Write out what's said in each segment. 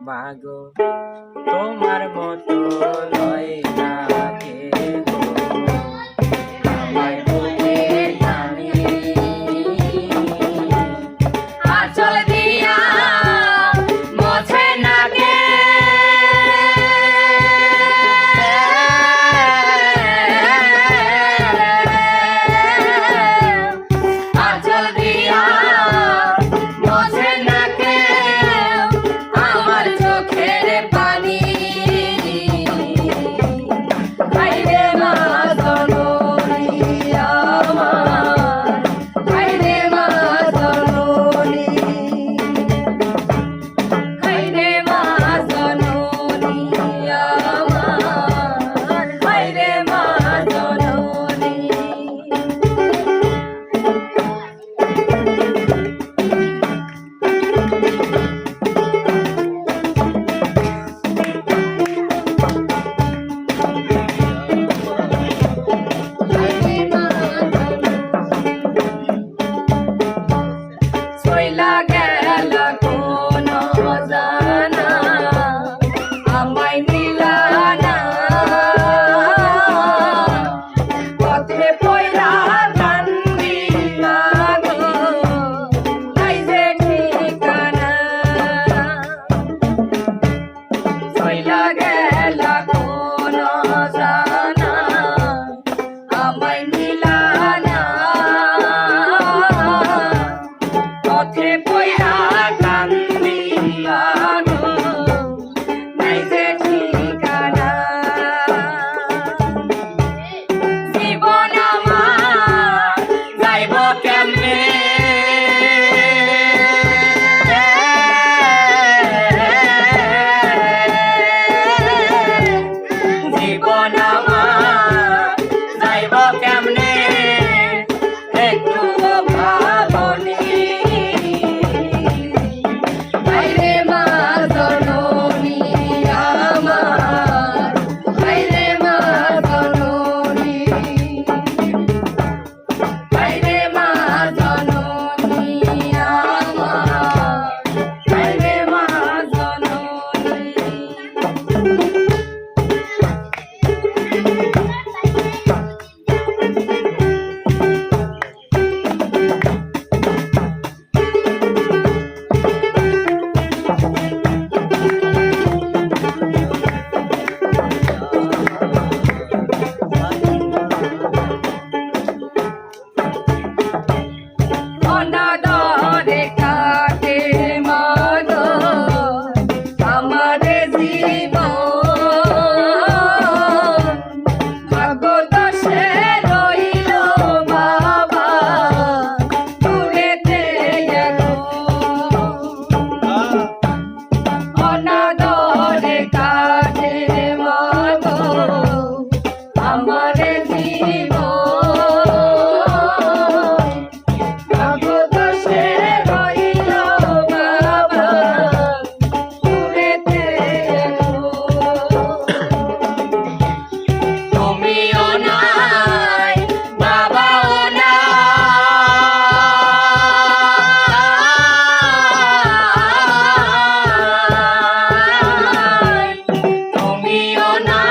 মাগো তোমার মতো লয় না কেহ। not.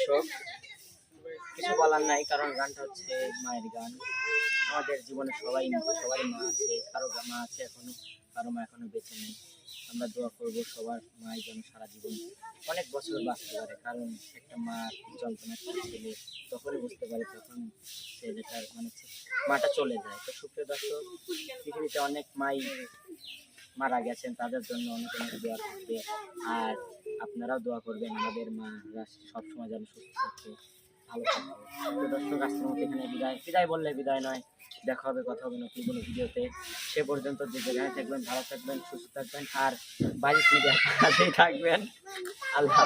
দর্শক, কিছু বলার নাই, কারণ গানটা হচ্ছে মায়ের গান। আমাদের জীবনে সবাই সবাই মা আছে, কারও মা আছে এখনও, কারও মা এখনও বেঁচে নেই। আমরা দোয়া করব সবার মায়ের যেন সারা জীবন অনেক বছর বাঁচতে পারে, কারণ একটা মা যন্ত্রণা ছেলে তখনই বুঝতে পারে তখন ছেলেটার মানে মাটা চলে যায়। তো সুপ্রিয় দর্শক, পৃথিবীতে অনেক মাই মারা গেছেন, তাদের জন্য অনেক অনেক দোয়া থাকবে। আর আপনারাও দোয়া করবেন, আমাদের মা সবসময় যেন সুস্থ থাকে। ভালো থাকে দর্শক, আজকের মতো এখানে বিদায়। বিদায় বললে বিদায় নয়, দেখা হবে কথা হবে নতুন কোনো ভিডিওতে। সে পর্যন্ত যে যেখানে থাকবেন, ভালো থাকবেন, সুস্থ থাকবেন, আর বাড়ির থাকবেন। আল্লাহ।